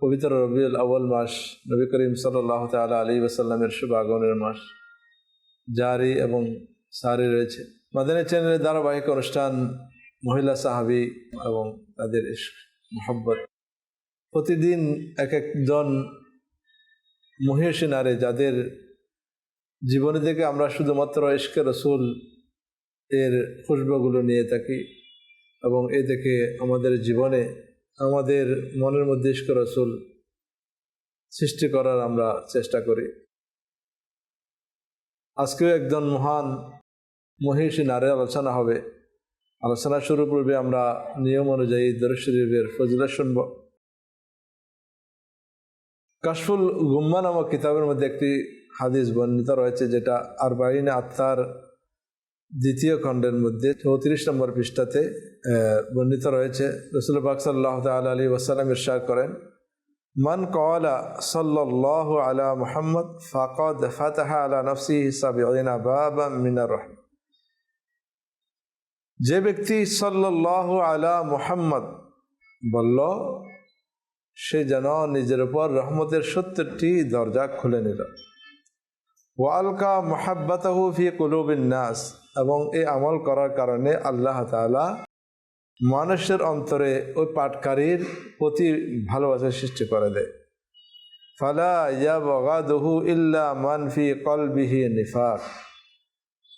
পবিত্র রবিউল আউ্ল মাস, নবী করিম সাল্লাহ তালা আলী ওসাল্লামের শুভ আগমনের মাস জারি এবং সারি রয়েছে। মাদানী চ্যানেলের ধারাবাহিক অনুষ্ঠান মহিলা সাহাবি এবং তাদের মোহব্বত। প্রতিদিন এক একজন মহিষী নারী যাদের জীবনে থেকে আমরা শুধুমাত্র ইস্কে রসুল এর খুশবগুলো নিয়ে থাকি এবং এ থেকে আমাদের জীবনে আমাদের মনের মধ্যে ইস্ক রসুল সৃষ্টি করার আমরা চেষ্টা করি। আজকেও একজন মহান মহিষী নারী আলোচনা হবে। আলোচনা শুরু পূর্বে আমরা নিয়ম অনুযায়ী দরশরীফের ফজিলা শুনব। কাশফুল গুম্মা নামক কিতাবের মধ্যে একটি হাদিস বর্ণিত রয়েছে, যেটা আর বাহিনী আত্মার দ্বিতীয় খণ্ডের মধ্যে চৌত্রিশ নম্বর পৃষ্ঠাতে বর্ণিত রয়েছে, রসুল বাক সাল্লাহ তাল আলী ওসালাম ইরশাদ করেন, মান কওয়ালা সাল্লাহ আলা মুহাম্মদ ফাকদ ফাতাহা আলা নফসি হিসাবে বাবা মিনার যে ব্যক্তি সাল্লাহ আলা মুহাম্মদ বলল, সে যেন নিজের উপর রহমতের সত্তরটি দরজা খুলে নিল। ওয়ালকা মোহাব্বাতাহু ফি কুলুবিন নাস। এবং এই আমল করার কারণে আল্লাহ তালা মানুষের অন্তরে ওই পাটকারীর প্রতি ভালোবাসা সৃষ্টি করে দেয়। ফালা ইয়া বগাদহু ইল্লা মানফি কলবিহি নিফাক।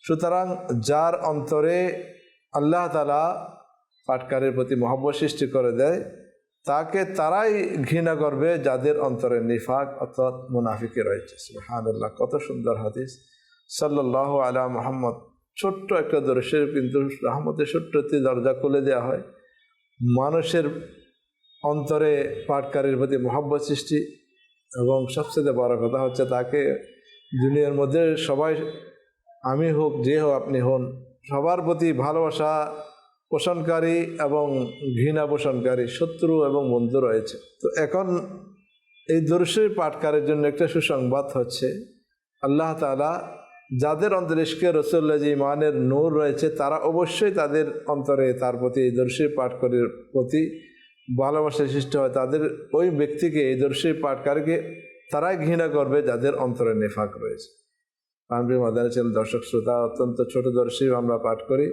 সুতরাং যার অন্তরে আল্লাহ তালা পাটকারীর প্রতি মহব্বত সৃষ্টি করে দেয়, তাকে তারাই ঘৃণা করবে যাদের অন্তরে নিফাক অর্থাৎ মুনাফিকে রয়েছে। হানুল্লাহ কত সুন্দর হাদিস। সাল্লাহ আলা মোহাম্মদ ছোট্ট একটা দর্শের কিন্তু রহমতের ছোট্টটি দরজা খুলে দেওয়া হয়। মানুষের অন্তরে পাটকারীর প্রতি মহব্বত সৃষ্টি এবং সবচেয়ে বড় কথা হচ্ছে তাকে দুনিয়ার মধ্যে সবাই আমি হোক, যে হোক আপনি হন, সবার প্রতি ভালোবাসা পোষণকারী এবং ঘৃণা পোষণকারী শত্রু এবং বন্ধু রয়েছে। তো এখন এই দর্শের পাটকারের জন্য একটা সুসংবাদ হচ্ছে। আল্লাহ তালা যাদের অন্তরে ইস্কে রসুল্লাহ ইমানের নূর রয়েছে, তারা অবশ্যই তাদের অন্তরে তার প্রতি এই দর্শী পাঠকারীর প্রতি ভালোবাসা সৃষ্টি হয়। তাদের ওই ব্যক্তিকে, এই দর্শী পাঠকারীকে তারাই ঘৃণা করবে যাদের অন্তরে নেফাক রয়েছে। পানবি মাদানী ছেলে দর্শক শ্রোতা, অত্যন্ত ছোট দর্শী আমরা পাঠ করি।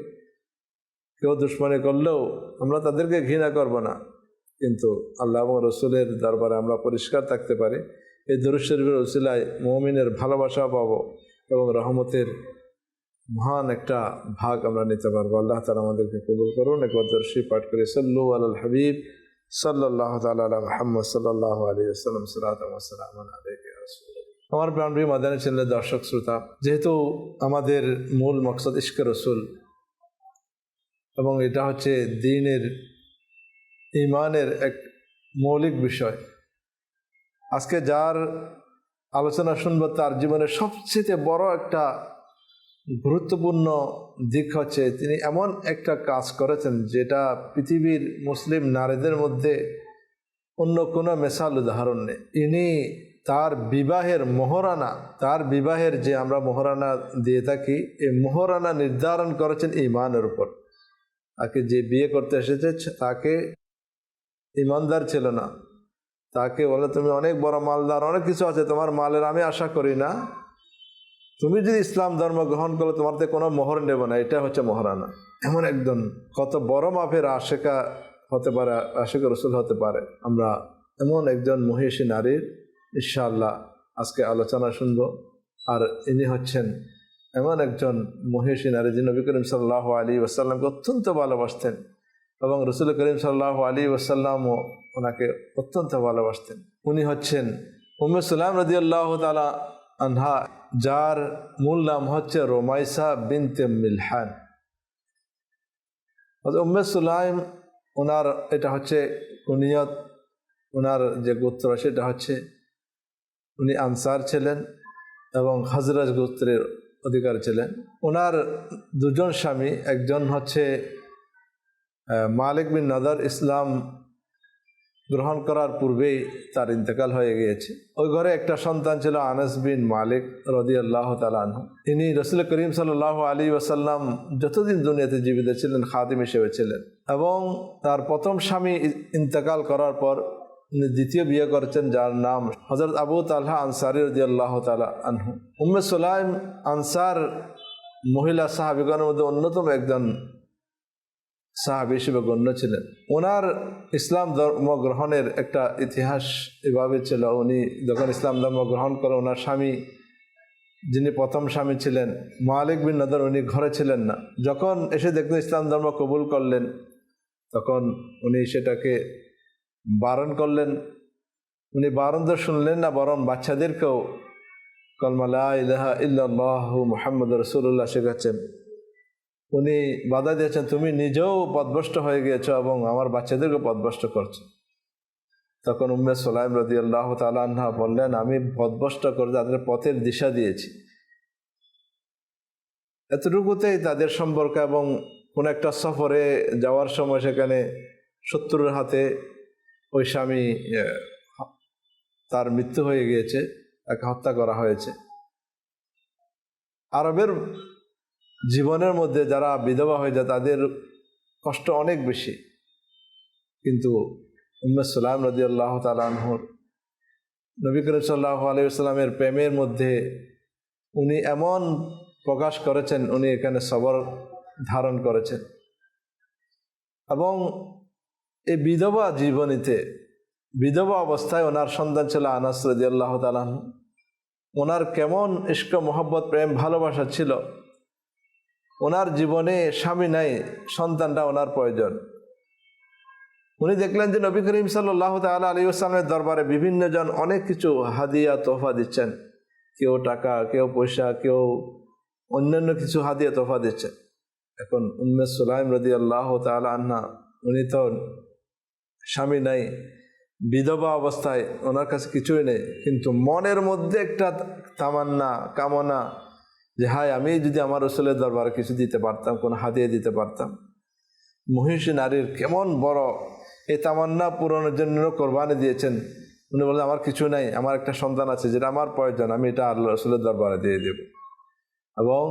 কেউ দুশ্মনী করলেও আমরা তাদেরকে ঘৃণা করব না। কিন্তু আল্লাহ এবং রসুলের দরবারে আমরা পরিষ্কার থাকতে পারি। এই দরুশরীফের রসিলায় মমিনের ভালোবাসা পাবো। এবং রহমতের মহান একটা ভাগ আমরা নিতে পারব। আল্লাহ তালা আমাদেরকে কবুল করুন। একবার দর্শী পাঠ করে সল্লু আল হাবিব। সাল্লাহ তালা মোহাম্মদ সাল্লাহ আলী আসসালাম সালাম আমার প্রাণপ্রিয় মাদানী চ্যানেলের দর্শক, শ্রোতা, যেহেতু আমাদের মূল মকসদ ইস্কে রসুল এবং এটা হচ্ছে দিনের ইমানের এক মৌলিক বিষয়, আজকে যার আলোচনা শুনব তার জীবনের সবচেয়ে বড় একটা গুরুত্বপূর্ণ দিক হচ্ছে তিনি এমন একটা কাজ করেছেন যেটা পৃথিবীর মুসলিম নারীদের মধ্যে অন্য কোনো মেশাল উদাহরণ নেই। ইনি তার বিবাহের মোহরানা, তার বিবাহের যে আমরা মোহরানা দিয়ে থাকি, এই মোহরানা নির্ধারণ করেছেন ইমানের উপর। তাকে যে বিয়ে করতে এসেছে, তাকে ইমানদার ছিল না। তাকে বলে, তুমি অনেক বড় মালদার, অনেক কিছু আছে তোমার মালের, আমি আশা করি না। তুমি যদি ইসলাম ধর্ম গ্রহণ করো, তোমার তো কোনো মোহর নেব না, এটা হচ্ছে মহারানা। এমন একজন, কত বড় মাপের আশেকা হতে পারে, আশেকা রসুল হতে পারে। আমরা এমন একজন মহিষী নারীর, ইনশাআল্লাহ আজকে আলোচনা শুনব। আর ইনি হচ্ছেন এমন একজন মহিষী নারী, যিনি নবী করিম সাল্লাহ আলী ওসাল্লামকে অত্যন্ত ভালোবাসতেন। এবং রসুল করিম সাল্লাহ আলী ওসাল্লামও ওনাকে অত্যন্ত ভালোবাসতেন। উনি হচ্ছেন উম্মে সাল্লাম রদি আল্লাহ তালা আনহা, যার মূল নাম হচ্ছে রোমাইসা বিনতে মিলহান। উম্মে সুলাইম ওনার এটা হচ্ছে কুনিয়ত, ওনার যে গোত্র সেটা হচ্ছে উনি আনসার ছিলেন এবং হাজরাজ গোত্রের অধিকার ছিলেন। ওনার দুজন স্বামী, একজন হচ্ছে মালিক বিন নাদার ইসলাম গ্রহণ করার পূর্বেই তার ইন্তেকাল হয়ে গিয়েছে। ওই ঘরে একটা সন্তান ছিল আনাস বিন মালিক রদি আল্লাহ তালানহ ইনি রসুল করিম সাল্লাহ আলী ওয়াসাল্লাম যতদিন দুনিয়াতে জীবিত ছিলেন, খাদিম হিসেবে ছিলেন এবং তার প্রথম স্বামী ইন্তেকাল করার পর দ্বিতীয় বিয়ে করেছেন, যার নাম হজরত আবু তালহা আনসারি রদি আল্লাহ তালা আনহু। উম্মে সুলাইম আনসার মহিলা সাহাবিগণের মধ্যে অন্যতম একজন সাহাবি হিসেবে গণ্য ছিলেন। ওনার ইসলাম ধর্ম গ্রহণের একটা ইতিহাস এভাবে ছিল, উনি যখন ইসলাম ধর্ম গ্রহণ করে, ওনার স্বামী, যিনি প্রথম স্বামী ছিলেন, মালিক বিন নদর, উনি ঘরে ছিলেন না। যখন এসে দেখলেন ইসলাম ধর্ম কবুল করলেন, তখন উনি সেটাকে বারণ করলেন। উনি বারণ তো শুনলেন না, বরং বাচ্চাদেরকেও কলমালা ইলাহা ইল্লাহ মোহাম্মদ রসুল্লাহ শেখাচ্ছেন। উনি বাধা দিয়েছেন, তুমি নিজেও পদভ্রষ্ট হয়ে গিয়েছো এবং আমার বাচ্চাদেরকে পদভ্রষ্ট করছ। তখন উম্মে সোলাইম রদি আল্লাহ তালাহা বললেন, আমি পদভ্রষ্ট করে তাদের পথের দিশা দিয়েছি। এতটুকুতেই তাদের সম্পর্ক এবং কোন একটা সফরে যাওয়ার সময় সেখানে শত্রুর হাতে ওই স্বামী তার মৃত্যু হয়ে গিয়েছে, তাকে হত্যা করা হয়েছে। আরবের জীবনের মধ্যে যারা বিধবা হয়ে যায়, তাদের কষ্ট অনেক বেশি। কিন্তু উম্মে সালাম রদি আল্লাহ তালাহর নবী করিম সাল্লাহ আলাইসাল্লামের প্রেমের মধ্যে উনি এমন প্রকাশ করেছেন, উনি এখানে সবর ধারণ করেছেন। এবং এই বিধবা জীবনীতে, বিধবা অবস্থায় ওনার সন্তান ছিল আনাস রদি আল্লাহ তালাহ ওনার কেমন ইস্ক মোহব্বত প্রেম, ভালোবাসা ছিল। ওনার জীবনে স্বামী নাই, সন্তানটা ওনার প্রয়োজন। উনি দেখলেন যে নবী করিম সাল্লাহ তাল আলী আসলামের দরবারে বিভিন্ন জন অনেক কিছু হাদিয়া, তোহফা দিচ্ছেন। কেউ টাকা, কেউ পয়সা, কেউ অন্যান্য কিছু হাদিয়া, তোহফা দিচ্ছেন। এখন উম্মে সুলাইম রদি আল্লাহ তাল আন্না উনি তো স্বামী নাই, বিধবা অবস্থায় ওনার কাছে কিছুই নেই, কিন্তু মনের মধ্যে একটা তামান্না, কামনা যে হায় আমি যদি আমার রসুলের দরবারে কিছু দিতে পারতাম, কোনো হাতিয়ে দিতে পারতাম। মহিষী নারীর কেমন বড় এই তামান্না পূরণের জন্য কোরবানি দিয়েছেন। উনি বললেন, আমার কিছু নাই, আমার একটা সন্তান আছে যেটা আমার প্রয়োজন, আমি এটা আল্লাহ রসুলের দরবারে দিয়ে দেব। এবং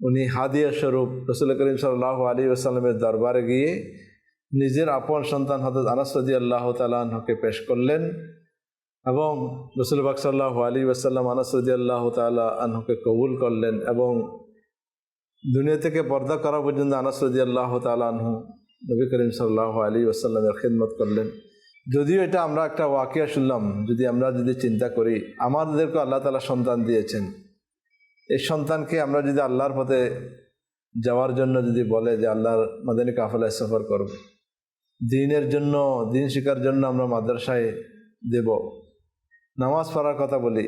উনি হাদিয়া স্বরূপ রসুল করিম সাল্লাহ আলী আসাল্লামের দরবারে গিয়ে নিজের আপন সন্তান হজরত আনাসদি আল্লাহ তালাহকে পেশ করলেন। এবং রসুল সাল্লাহ আলী ওসাল্লাম আনাসদি আল্লাহ তালা আনহকে কবুল করলেন এবং দুনিয়া থেকে পর্দা করা পর্যন্ত আনাসদি আল্লাহ তালা আনহু নবী করিম সাল্লাহ আলী ওসাল্লামের খেদমত করলেন। যদিও এটা আমরা একটা ওয়াকিয়া শুনলাম, যদি আমরা যদি চিন্তা করি, আমাদেরকে আল্লাহ তালা সন্তান দিয়েছেন। এই সন্তানকে আমরা যদি আল্লাহর পথে যাওয়ার জন্য যদি বলে যে আল্লাহর মাদানী কাফলায় সফর করব, দিনের জন্য, দিন শিকার জন্য আমরা মাদ্রাসায় দেব নামাজ পড়ার কথা বলি,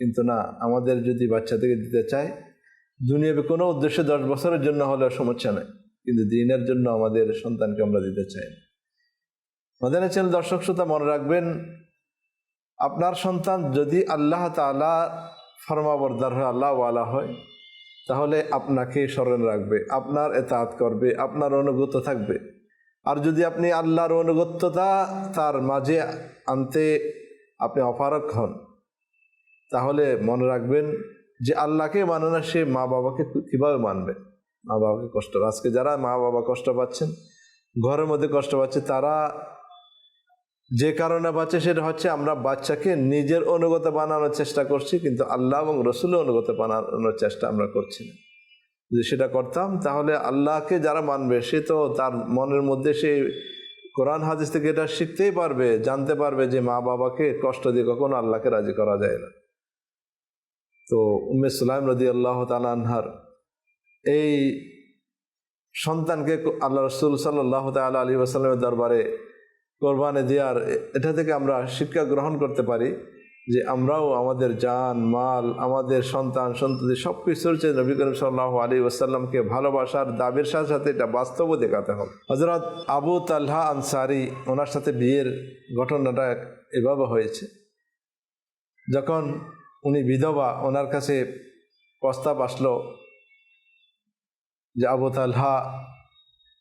কিন্তু না, আমাদের যদি বাচ্চাদেরকে দিতে চাই দুনিয়াবে কোনো উদ্দেশ্যে দশ বছরের জন্য হলেও সমস্যা নেই, কিন্তু দিনের জন্য আমাদের সন্তানকে আমরা দিতে চাই। না আমাদের চ্যানেল দর্শক শ্রোতা মনে রাখবেন, আপনার সন্তান যদি আল্লাহ তালা ফরমাবরদার হয় আল্লাহওয়ালা হয়, তাহলে আপনাকে স্মরণ রাখবে, আপনার এতাত করবে, আপনার অনুগত থাকবে। আর যদি আপনি আল্লাহর অনুগত্যতা তার মাঝে আনতে আপনি অপারক হন, তাহলে মনে রাখবেন যে আল্লাহকে মানে না, সে মা বাবাকে কীভাবে মানবে? মা বাবাকে কষ্ট আজকে যারা মা বাবা কষ্ট পাচ্ছেন, ঘরের মধ্যে কষ্ট পাচ্ছে, তারা যে কারণে বাচ্চা সেটা হচ্ছে আমরা বাচ্চাকে নিজের অনুগত বানানোর চেষ্টা করছি, কিন্তু আল্লাহ এবং রসুলের অনুগত বানানোর চেষ্টা আমরা করছি না। যদি সেটা করতাম, তাহলে আল্লাহকে যারা মানবে, সে তো তার মনের মধ্যে সে কোরআন হাদিস থেকে এটা শিখতেই পারবে, জানতে পারবে যে মা বাবাকে কষ্ট দিয়ে কখনো আল্লাহকে রাজি করা যায় না। তো উম্মে সুলাইম রদি আল্লাহ তালানহার এই সন্তানকে আল্লাহ রসুল সাল্লাহ তাল আলী আসালামের দরবারে কোরবানি দেওয়ার, এটা থেকে আমরা শিক্ষা গ্রহণ করতে পারি। যে আমরাও আমাদের জান, মাল, আমাদের সন্তান, সন্ততি সব কিছুর চেয়ে নবী করিম সাল্লাহ আলী ওসাল্লামকে ভালোবাসার দাবির সাথে সাথে এটা বাস্তবও দেখাতে হবে। হজরত আবু তাল্হা আনসারি ওনার সাথে বিয়ের ঘটনাটা এভাবে হয়েছে। যখন উনি বিধবা ওনার কাছে প্রস্তাব আসলো যে আবু তালহা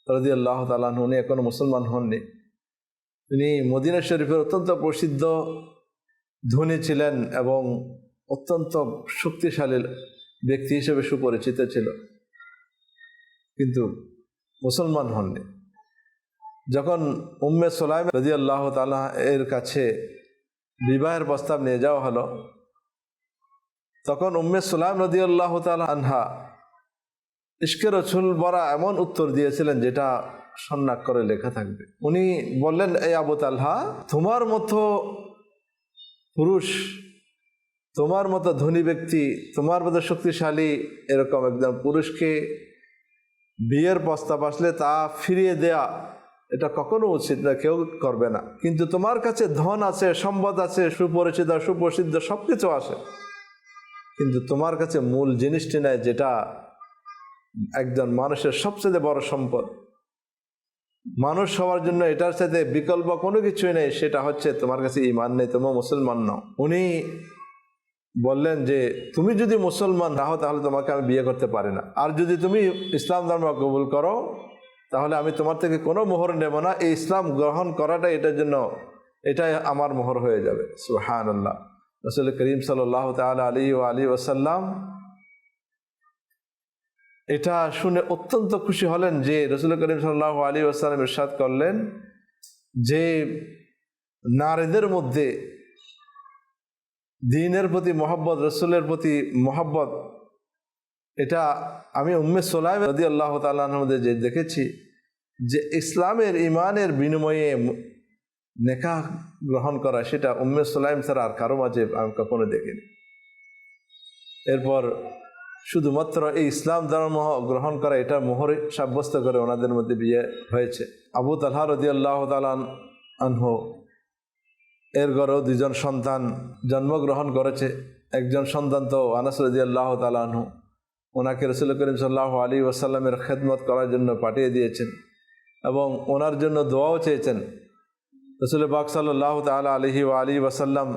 রদি আল্লাহ তালান উনি এখনও মুসলমান হননি। তিনি মদিনা শরীফের অত্যন্ত প্রসিদ্ধ ধনী ছিলেন এবং অত্যন্ত শক্তিশালী ব্যক্তি হিসেবে সুপরিচিত ছিল। কিন্তু মুসলমান হননি। যখন উম্মে সোলাইম রদি আল্লাহ তালা এর কাছে বিবাহের প্রস্তাব নিয়ে যাওয়া হলো, তখন উম্মে সুলাইম রদি আল্লাহ তালা আনহা ইস্কে রসুল বরা এমন উত্তর দিয়েছিলেন যেটা সন্ন্যাক করে লেখা থাকবে। উনি বললেন এই আবু তালহা, তোমার মতো পুরুষ, তোমার মতো ধনী ব্যক্তি, তোমার মতো শক্তিশালী, এরকম একজন পুরুষকে বিয়ের প্রস্তাব আসলে তা ফিরিয়ে দেয়া, এটা কখনো উচিত না, কেউ করবে না। কিন্তু তোমার কাছে ধন আছে, সম্পদ আছে, সুপরিচিত, সুপ্রসিদ্ধ সব কিছু আছে। কিন্তু তোমার কাছে মূল জিনিসটি নেয় যেটা একজন মানুষের সবচেয়ে বড় সম্পদ। মানুষ হওয়ার জন্য এটার সাথে বিকল্প কোনো কিছুই নেই, সেটা হচ্ছে তোমার কাছে ইমান নেই, তোমার মুসলমান নাও। উনি বললেন যে, তুমি যদি মুসলমান না হও তাহলে তোমাকে আমি বিয়ে করতে পারি না। আর যদি তুমি ইসলাম ধর্ম কবুল করো, তাহলে আমি তোমার থেকে কোনো মোহর নেব না। এই ইসলাম গ্রহণ করাটা এটার জন্য, এটাই আমার মোহর হয়ে যাবে। সুহান আল্লাহ রসুল করিম সাল্লাহ তালা আলী ও আলী ওসাল্লাম এটা শুনে অত্যন্ত খুশি হলেন যে রসুল করিম সাল্লাহ আলী ওসালাম ইরশাদ করলেন যে নারীদের মধ্যে দিনের প্রতি মহব্বত, রসুলের প্রতি মহব্বত, এটা আমি উম্মে সোলাইম রদি আল্লাহ মধ্যে যে দেখেছি যে ইসলামের ইমানের বিনিময়ে নেকা গ্রহণ করা সেটা উম্মে সোলাইম ছাড়া আর কারও মাঝে আমি কখনো দেখিনি। এরপর শুধুমাত্র এই ইসলাম ধর্ম গ্রহণ করা, এটা মোহরে সাব্যস্ত করে ওনাদের মধ্যে বিয়ে হয়েছে। আবু তালহা রদি আল্লাহ তালান আনহ, এর ঘরেও দুজন সন্তান জন্মগ্রহণ করেছে। একজন সন্তান তো আনাস রদি আল্লাহ ওনাকে রসুল করিম সাল্লাহ আলী ওয়াসাল্লামের খেদমত করার জন্য পাঠিয়ে দিয়েছেন এবং ওনার জন্য দোয়াও চেয়েছেন। রসুল বাক সাল্লাহ তালা আলহি ও আলী ওয়াসাল্লাম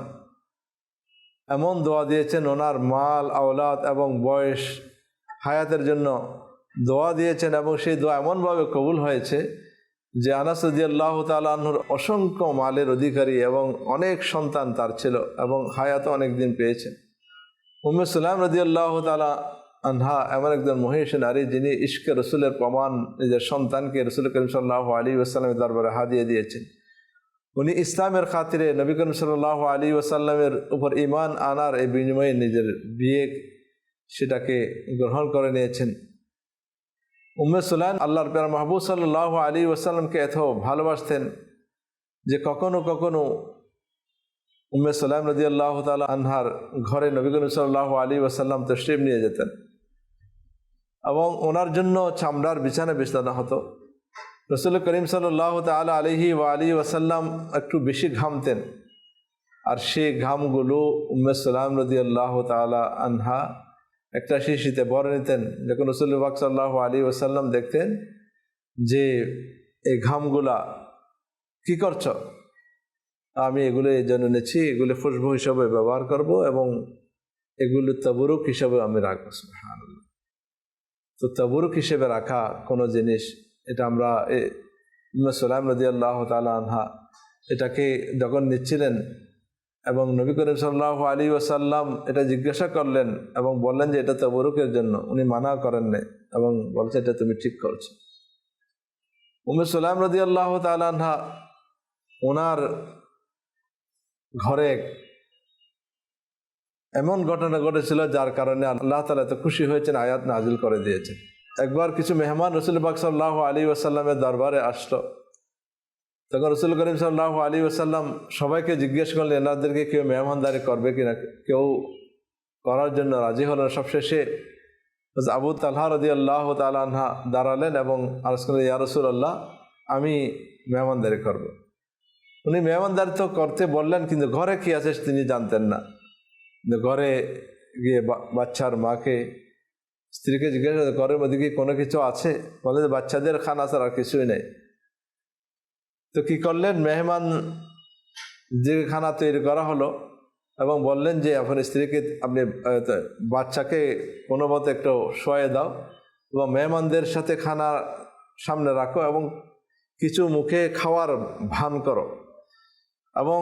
এমন দোয়া দিয়েছেন ওনার মাল, আওলাদ এবং বয়স হায়াতের জন্য। দোয়া দিয়েছেন এবং সেই দোয়া এমনভাবে কবুল হয়েছে যে আনাসদি আল্লাহ তালাহুর অসংখ্য মালের অধিকারী এবং অনেক সন্তান তার ছিল এবং হায়াত অনেক দিন পেয়েছেন। উম্মে সুলাম রদি আল্লাহ তালা আনহা এমন একজন মহিষ নারী যিনি ইশকে রসুলের প্রমাণ নিজের সন্তানকে রসুল করিম সাল্লাহ আলী ওসাল্লামের দরবারে হাদিয়ে দিয়েছেন। উনি ইসলামের খাতিরে নবী করিম সাল্লাহ আলী ওসাল্লামের উপর ইমান আনার এই বিনিময়ে নিজের বিয়ে সেটাকে গ্রহণ করে নিয়েছেন। উম্মে সুলান আল্লাহর পেয়ার মাহবুব সাল্লাহ আলী ওসাল্লামকে এত ভালোবাসতেন যে কখনো কখনো উম্মে সাল্লাম রদি আল্লাহ তালা আনহার ঘরে নবী করিম সাল্লাহ আলী ওসাল্লাম তশরিফ নিয়ে যেতেন এবং ওনার জন্য চামড়ার বিছানা বিছানা হতো। রসুল করিম সাল্লাহ তালা আলহি ও আলী ওসাল্লাম একটু বেশি ঘামতেন। আর সেই ঘামগুলো উম্মে সাল্লাম রদি আল্লাহ তালা আনহা একটা শিশিতে বরে নিতেন। যখন রসুল বাক সাল্লাহ আলী ওসাল্লাম দেখতেন যে এই ঘামগুলা কি করছ? আমি এগুলো এই জন্য নেছি এগুলো খুশবু হিসাবে ব্যবহার করব এবং এগুলো তবরুক হিসাবে আমি রাখব তো তবরুক হিসেবে রাখা কোনো জিনিস এটা আমরা সালাম রদি আল্লাহ তালা আনহা এটাকে যখন নিচ্ছিলেন এবং নবী করিম সাল্লাহ আলী ওসাল্লাম এটা জিজ্ঞাসা করলেন এবং বললেন যে এটা তবরুকের জন্য, উনি মানা করেন নাই এবং বলছে এটা তুমি ঠিক করছ। উমে সালাম রদি আল্লাহ তালা ওনার ঘরে এমন ঘটনা ঘটেছিল যার কারণে আল্লাহ তালা এত খুশি হয়েছেন, আয়াত নাজিল করে দিয়েছেন। একবার কিছু মেহমান রসুল বাক সাল্লাহ আলী ওসাল্লামের দরবারে আসলো। তখন রসুল করিম সাল্লাহ আলী ওসাল্লাম সবাইকে জিজ্ঞেস করলেন এনাদেরকে কেউ মেহমানদারি করবে কিনা? কেউ করার জন্য রাজি হল না? সবশেষে আবু তাল্হা রদি আল্লাহ তালহা দাঁড়ালেন এবং আরস করলেন, ইয়া রসুল আল্লাহ আমি মেহমানদারি করব। উনি মেহমানদারি তো করতে বললেন, কিন্তু ঘরে কি আছে তিনি জানতেন না। ঘরে গিয়ে বাচ্চার মাকে স্ত্রীকে জিজ্ঞাসা ঘরের মধ্যে কি কোনো কিছু আছে? বলে যে, বাচ্চাদের খান আর কিছুই নেই। তো কি করলেন? মেহমান যে খানা তৈরি করা হলো এবং বললেন যে, আপনার স্ত্রীকে আপনি বাচ্চাকে কোনো মতে একটু শোয়ে দাও এবং মেহমানদের সাথে খানা সামনে রাখো এবং কিছু মুখে খাওয়ার ভান করো। এবং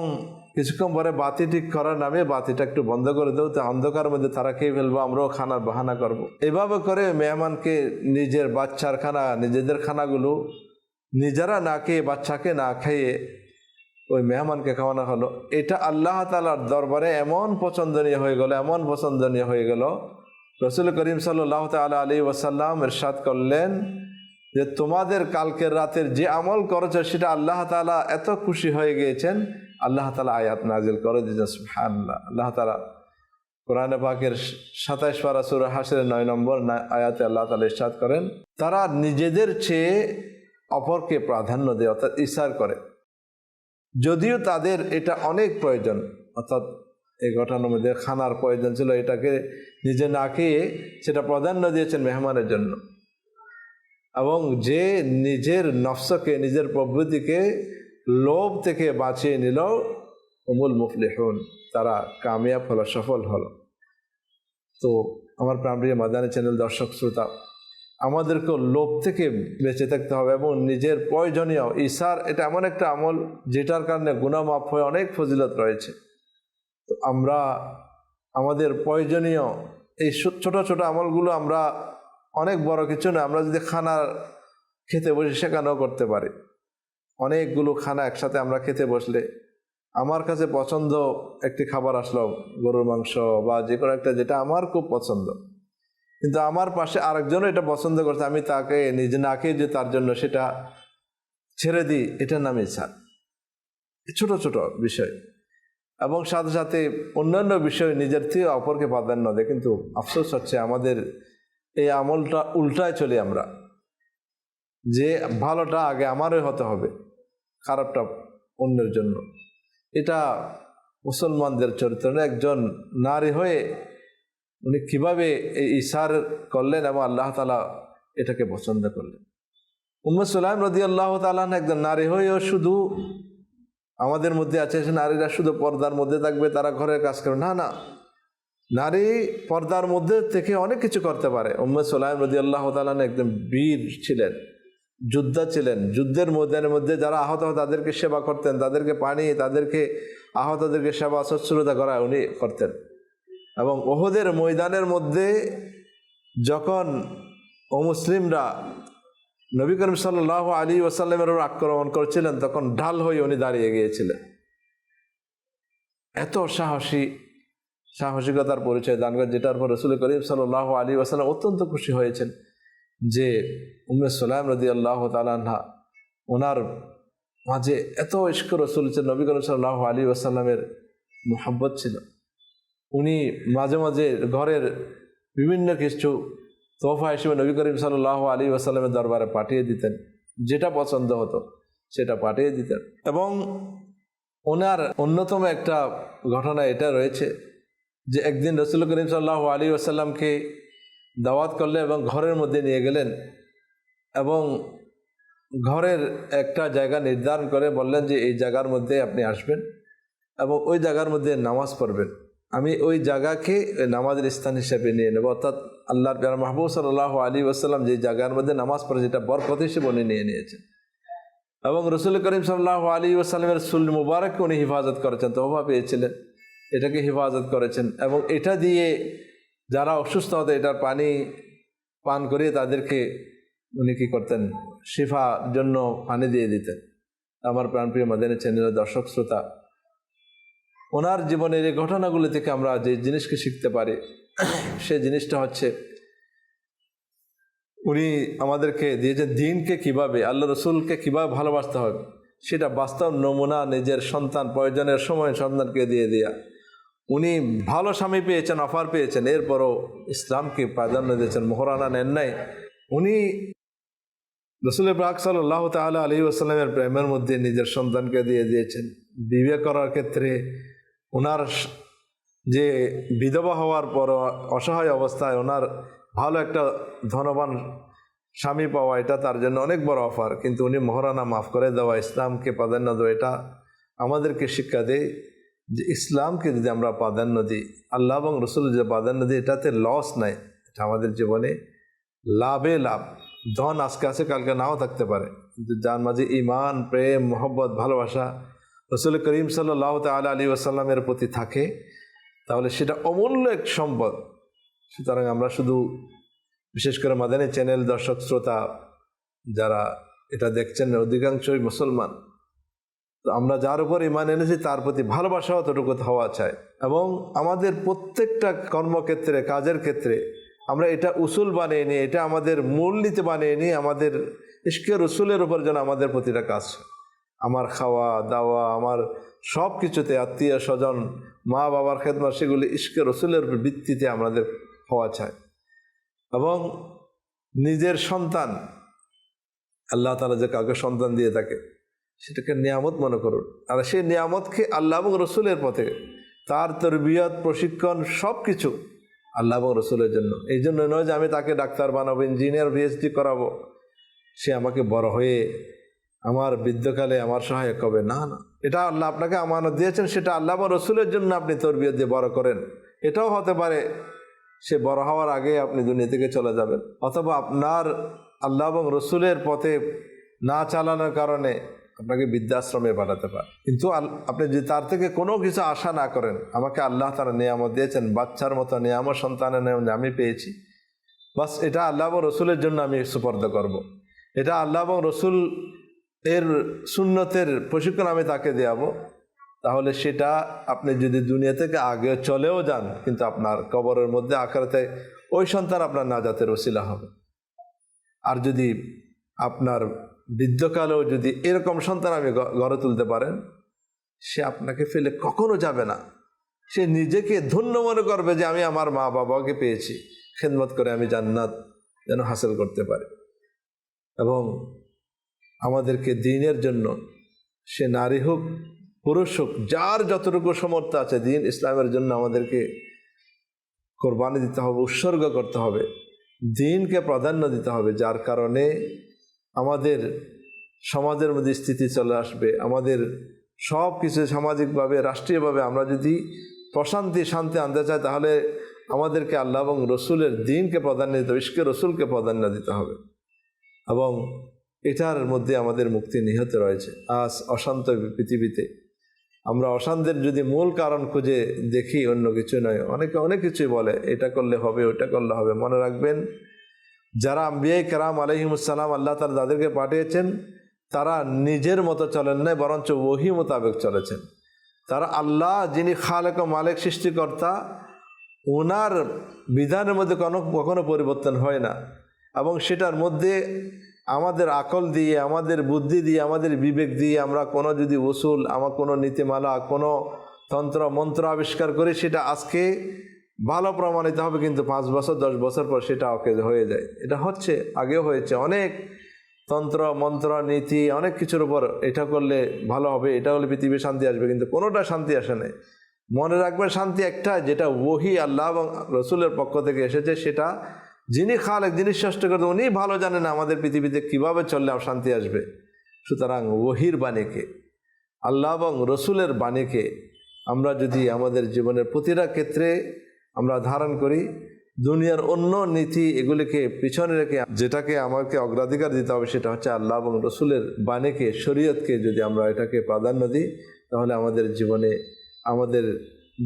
কিছুক্ষণ পরে বাতি ঠিক করার নামে বাতিটা একটু বন্ধ করে দেবো, তো অন্ধকার মধ্যে তারা খেয়ে ফেলব, আমরাও খানার বাহানা করব। এভাবে করে মেহমানকে, নিজের বাচ্চার খানা, নিজেদের খানাগুলো নিজেরা না খেয়ে, বাচ্চাকে না খেয়ে ওই মেহমানকে খাওয়ানো হলো এটা আল্লাহ তালার দরবারে এমন পছন্দনীয় হয়ে গেল, এমন পছন্দনীয় হয়ে গেল রসুল করিম সাল্লাহ তালা আলী ওয়াসাল্লাম এরশাদ করলেন যে, তোমাদের কালকের রাতের যে আমল করেছ, সেটা আল্লাহ তালা এত খুশি হয়ে গিয়েছেন আল্লাহ তালা আয়াত নাজিল করে দিয়েছেন সুবহানাল্লাহ, আল্লাহ তালা কোরআনে পাকের সাতাইশ পারা সুর হাসের নয় নম্বর আয়াতে আল্লাহ তালা ইরশাদ করেন, তারা নিজেদের চেয়ে অপরকে প্রাধান্য দেয়, অর্থাৎ ইশার করে। যদিও তাদের এটা অনেক প্রয়োজন, অর্থাৎ এই ঘটনার মধ্যে খানার প্রয়োজন ছিল, এটাকে নিজে না খেয়ে সেটা প্রাধান্য দিয়েছেন মেহমানের জন্য। এবং যে নিজের নফসকে, নিজের প্রবৃতিকে লোভ থেকে বাঁচিয়ে নিল অমুল মুফলিহুন, তারা কামিয়াব হলো, সফল হলো। তো আমার প্রাণপ্রিয় মাদানী চ্যানেল দর্শক শ্রোতা আমাদেরকে লোভ থেকে বেঁচে থাকতে হবে এবং নিজের প্রয়োজনীয় ইসার, এটা এমন একটা আমল যেটার কারণে গুণামাপ হয়ে অনেক ফজিলত রয়েছে। তো আমরা আমাদের প্রয়োজনীয় এই ছোট ছোট আমলগুলো আমরা অনেক বড় কিছু না আমরা যদি খানার খেতে বসে সেখানেও করতে পারি। অনেকগুলো খানা একসাথে আমরা খেতে বসলে আমার কাছে পছন্দ একটি খাবার আসলো গরুর মাংস বা যে কোনো একটা যেটা আমার খুব পছন্দ। কিন্তু আমার পাশে আরেকজনও এটা পছন্দ করছে, আমি তাকে নিজে না খেয়ে যে তার জন্য সেটা ছেড়ে দিই, এটার নামে ইচ্ছা। ছোট ছোট বিষয়। এবং সাথে সাথে অন্যান্য বিষয় নিজের থেকে অপরকে প্রাধান্য দেয়, কিন্তু আফসোস হচ্ছে আমাদের এই আমলটা উল্টায় চলি আমরা। যে ভালোটা আগে আমারই হতে হবে। খারাপটা অন্যের জন্য। এটা মুসলমানদের চরিত্র। একজন নারী হয়ে উনি কীভাবে এই ইশার করলেন এবং আল্লাহ তালা এটাকে পছন্দ করলেন। উম্মদ সুলাইম রদি আল্লাহ তালান একজন নারী হয়েও শুধু আমাদের মধ্যে আছে, সে নারীরা শুধু পর্দার মধ্যে থাকবে, তারা ঘরের কাজ করবে। না না। নারী পর্দার মধ্যে থেকে অনেক কিছু করতে পারে। উম্মদ সুলাইম রদি আল্লাহ তালান একজন বীর ছিলেন। যোদ্ধা ছিলেন। যুদ্ধের ময়দানের মধ্যে যারা আহত তাদেরকে সেবা করতেন। তাদেরকে পানি, তাদেরকে আহতদেরকে সেবা শুশ্রূষা করা উনি করতেন। এবং ওহদের ময়দানের মধ্যে যখন অমুসলিমরা নবী করিম সাল্লাহ আলী ওসাল্লামের উপর আক্রমণ করছিলেন, তখন ঢাল হয়ে উনি দাঁড়িয়ে গিয়েছিলেন। এত সাহসী, সাহসিকতার পরিচয় দান যেটার পর রসুল করিম সাল্লাহ আলী ওসাল্লাম অত্যন্ত খুশি হয়েছেন। যে উম্মে সোলাইম রদি আল্লাহ তালাহা ওনার মাঝে এত ইস্ক রসুল ছিল, নবী করিম সাল্লাহ আলী ওসাল্লামের মোহাব্বত ছিল। উনি মাঝে মাঝে ঘরের বিভিন্ন কিছু তোহফা হিসেবে নবী করিম সাল্লাহ আলী ওসাল্লামের দরবারে পাঠিয়ে দিতেন, যেটা পছন্দ হতো সেটা পাঠিয়ে দিতেন। এবং ওনার অন্যতম একটা ঘটনা এটা রয়েছে যে একদিন রসুল করিম সাল্লাহ আলী ওসাল্লামকে দাওয়াত করলেন এবং ঘরের মধ্যে নিয়ে গেলেন এবং ঘরের একটা জায়গা নির্ধারণ করে বললেন যে এই জায়গার মধ্যে আপনি আসবেন এবং ওই জায়গার মধ্যে নামাজ পড়বেন। আমি ওই জায়গাকে নামাজের স্থান হিসেবে নিয়ে নেব। অর্থাৎ আল্লাহর প্যারা মাহবুব সাল্লাহ আলী ওসাল্লাম যে জায়গার মধ্যে নামাজ পড়ে যেটা বরকত হিসেবে উনি নিয়ে নিয়েছেন। এবং রসুল করিম সাল্লাহ আলী ওসাল্লামের সুল মুবারককে উনি হেফাজত করেছেন তো তোহফা পেয়েছিলেন, এটাকে হেফাজত করেছেন এবং এটা দিয়ে যারা অসুস্থ হতো এটার পানি পান করিয়ে তাদেরকে উনি কী করতেন? শিফার জন্য পানি দিয়ে দিতেন। আমার প্রাণপ্রিয় মাদানী চ্যানেলের দর্শক, শ্রোতা, ওনার জীবনের এই ঘটনাগুলি থেকে আমরা যে জিনিসকে শিখতে পারি, সে জিনিসটা হচ্ছে উনি আমাদেরকে দিয়েছেন দিনকে কীভাবে আল্লাহ রসুলকে কীভাবে ভালোবাসতে হবে, সেটা বাস্তব নমুনা নিজের সন্তান প্রয়োজনের সময় সন্তানকে দিয়ে দেয়া। উনি ভালো স্বামী পেয়েছেন অফার পেয়েছেন, এরপরও ইসলামকে প্রাধান্য দিয়েছেন, মোহরানা নেন নাই। উনি রসুল ব্রাক সাল্লাহ তাল আলী আসসালামের প্রেমের মধ্যে নিজের সন্তানকে দিয়ে দিয়েছেন। বিবে করার ক্ষেত্রে ওনার যে বিধবা হওয়ার পর অসহায় অবস্থায় ওনার ভালো একটা ধনবান স্বামী পাওয়া, এটা তার জন্য অনেক বড় অফার কিন্তু উনি মহারানা মাফ করে দেওয়া, ইসলামকে প্রাধান্য দেওয়া, এটা আমাদেরকে শিক্ষা দেয়। যে ইসলামকে যদি আমরা প্রাধান্য দিই, আল্লাহ এবং রসুল যে প্রাধান্য দিই, এটাতে লস নাই। এটা আমাদের জীবনে লাভে লাভ। ধন আজকে আছে, কালকে নাও থাকতে পারে। কিন্তু যার মাঝে ইমান প্রেম, মোহব্বত, ভালোবাসা রসুল করিম সাল্লাহ তাল আলী আসাল্লামের প্রতি থাকে, তাহলে সেটা অমূল্য এক সম্পদ। সুতরাং আমরা শুধু বিশেষ করে মাদানী চ্যানেল দর্শক, শ্রোতা যারা এটা দেখছেন, অধিকাংশই মুসলমান। আমরা যার উপর ইমান এনেছি, তার প্রতি ভালোবাসা অতটুকু হওয়া চাই। এবং আমাদের প্রত্যেকটা কর্মক্ষেত্রে, কাজের ক্ষেত্রে আমরা এটা উসুল বানিয়ে নিই এটা আমাদের মূলনীতি বানিয়ে নিই আমাদের ইস্কের উসুলের উপর যেন আমাদের প্রতিটা কাজ আমার খাওয়া, দাওয়া, আমার সব কিছুতে আত্মীয় স্বজন, মা বাবার খেদমত, সেগুলি ইস্কের রসুলের ভিত্তিতে আমাদের হওয়া চাই। এবং নিজের সন্তান, আল্লাহ তালা যে কাউকে সন্তান দিয়ে থাকে সেটাকে নিয়ামত মনে করুন। আর সেই নিয়ামতকে আল্লাহ এবং রসুলের পথে তার তরবিয়ত, প্রশিক্ষণ সব কিছু আল্লাহ এবং রসুলের জন্য। এই জন্য নয় যে আমি তাকে ডাক্তার বানাবো, ইঞ্জিনিয়ার পিএইচডি করাবো। সে আমাকে বড় হয়ে আমার বৃদ্ধকালে আমার সহায়ক হবে। না না। এটা আল্লাহ আপনাকে আমানত দিয়েছেন, সেটা আল্লাহ এবং রসুলের জন্য আপনি তরবিয়ত দিয়ে বড় করেন। এটাও হতে পারে সে বড় হওয়ার আগে আপনি দুনিয়া থেকে চলে যাবেন। অথবা আপনার আল্লাহ এবং রসুলের পথে না চালানোর কারণে আপনাকে বৃদ্ধাশ্রমে পাঠাতে পারে। কিন্তু আপনি যদি তার থেকে কোনো কিছু আশা না করেন, আমাকে আল্লাহ তারা নিয়ামত দিয়েছেন, বাচ্চার মতো নিয়ামত, সন্তানের নিয়ামত আমি পেয়েছি। বাস, এটা আল্লাহ এবং রসুলের জন্য আমি সুপর্দ করব। এটা আল্লাহ এবং রসুল এর সুন্নতের প্রশিক্ষণ আমি তাকে দেওয়াবো তাহলে সেটা আপনি যদি দুনিয়া থেকে আগে চলেও যান, কিন্তু আপনার কবরের মধ্যে আকারতে ওই সন্তান আপনার নাজাতের ওসিলা হবে। আর যদি আপনার বৃদ্ধকালেও যদি এরকম সন্তান আমি গড়ে তুলতে পারেন, সে আপনাকে ফেলে কখনো যাবে না। সে নিজেকে ধন্য মনে করবে যে আমি আমার মা বাবাকে পেয়েছি, খেদমত করে আমি জান্নাত যেন হাসিল করতে পারি। এবং আমাদেরকে দিনের জন্য সে নারী হোক, পুরুষ হোক, যার যতটুকু সমর্থ আছে দিন ইসলামের জন্য আমাদেরকে কোরবানি দিতে হবে, উৎসর্গ করতে হবে, দিনকে প্রাধান্য দিতে হবে, যার কারণে আমাদের সমাজের মধ্যে স্থিতি চলে আসবে। আমাদের সব কিছু সামাজিকভাবে, রাষ্ট্রীয়ভাবে আমরা যদি প্রশান্তি, শান্তি আনতে চাই, তাহলে আমাদেরকে আল্লাহ এবং রসুলের দিনকে প্রাধান্য দিতে হবে ইস্কে রসুলকে প্রাধান্য দিতে হবে। এবং এটার মধ্যে আমাদের মুক্তি নিহত রয়েছে। আজ অশান্ত পৃথিবীতে আমরা অশান্তের যদি মূল কারণ খুঁজে দেখি, অন্য কিছু নয়। অনেকে অনেক কিছুই বলে, এটা করলে হবে ওটা করলে হবে। মনে রাখবেন যারা আম্বিয়াই কারাম আলহিমুসালাম আল্লাহ তালা যাদেরকে পাঠিয়েছেন, তারা নিজের মতো চলেন নাই, বরঞ্চ ওহি মোতাবেক চলেছেন। তারা আল্লাহ, যিনি খালেক ও মালিক সৃষ্টিকর্তা ওনার বিধানের মধ্যে কোনো, কখনো পরিবর্তন হয় না। এবং সেটার মধ্যে আমাদের আকল দিয়ে, আমাদের বুদ্ধি দিয়ে, আমাদের বিবেক দিয়ে আমরা কোনো যদি উসুল, আমার কোনো নীতিমালা, কোনো তন্ত্র, মন্ত্র আবিষ্কার করি, সেটা আজকে ভালো প্রমাণিত হবে কিন্তু পাঁচ বছর, দশ বছর পর সেটা ওকে হয়ে যায়। এটা হচ্ছে, আগেও হয়েছে। অনেক তন্ত্র, মন্ত্র, নীতি, অনেক কিছুর উপর এটা করলে ভালো হবে, এটা হলে পৃথিবী শান্তি আসবে। কিন্তু কোনোটা শান্তি আসে নাই। মনে রাখবেন, শান্তি একটা, যেটা ওহি আল্লাহ এবং রসুলের পক্ষ থেকে এসেছে, সেটা যিনি খালেক, যিনি শ্রেষ্ঠ করতে উনি ভালো জানেন আমাদের পৃথিবীতে কীভাবে চললে শান্তি আসবে। সুতরাং ওহির বাণীকে, আল্লাহ এবং রসুলের বাণীকে আমরা যদি আমাদের জীবনের প্রতিটা ক্ষেত্রে আমরা ধারণ করি, দুনিয়ার অন্য নীতি এগুলিকে পিছনে রেখে যেটাকে আমাকে অগ্রাধিকার দিতে হবে সেটা হচ্ছে আল্লাহ এবং রসুলের বাণীকে, শরীয়তকে যদি আমরা এটাকে প্রাধান্য দিই, তাহলে আমাদের জীবনে আমাদের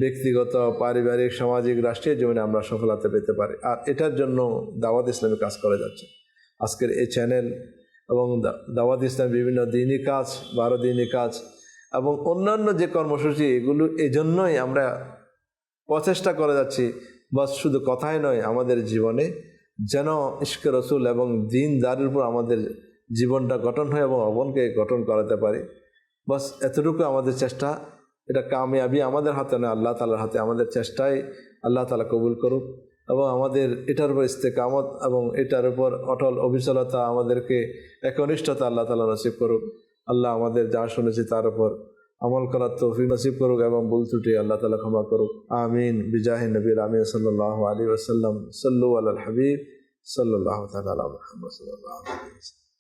ব্যক্তিগত, পারিবারিক, সামাজিক, রাষ্ট্রীয় জীবনে আমরা সফলতা পেতে পারি। আর এটার জন্য দাওয়াত ইসলামী কাজ করে যাচ্ছে। আজকের এই চ্যানেল এবং দাওয়াত ইসলাম বিভিন্ন দিনই কাজ, বারো দিনই কাজ এবং অন্যান্য যে কর্মসূচি, এগুলো এই জন্যই আমরা প্রচেষ্টা করে যাচ্ছি, বাস শুধু কথাই নয়, আমাদের জীবনে যেন ইস্কে রসুল এবং দিন দারির উপর আমাদের জীবনটা গঠন হয় এবং অবনকে গঠন করাতে পারি, বাস এতটুকু আমাদের চেষ্টা। এটা কামিয়াবি আমাদের হাতে নয়, আল্লাহ তালার হাতে আমাদের চেষ্টাই আল্লাহ তালা কবুল করুক এবং আমাদের এটার উপর ইস্তেকামত এবং এটার উপর অটল অবিচলতা আমাদেরকে একনিষ্ঠতা আল্লাহ তালা নসিব করুক। আল্লাহ আমাদের যা শুনেছি তার উপর আমল করার তৌফিক নসিব করুক এবং ভুল ত্রুটি আল্লাহ তালা ক্ষমা করুক। আমিন। বিজাহ নবীর আমিন সাল্লাহ আলী ওসাল্লাম সাল্লু আল হাবিব। সাল্লাহ তালা মোহাম্মদ সাল্লাহ আলাইহি ওয়াসাল্লাম।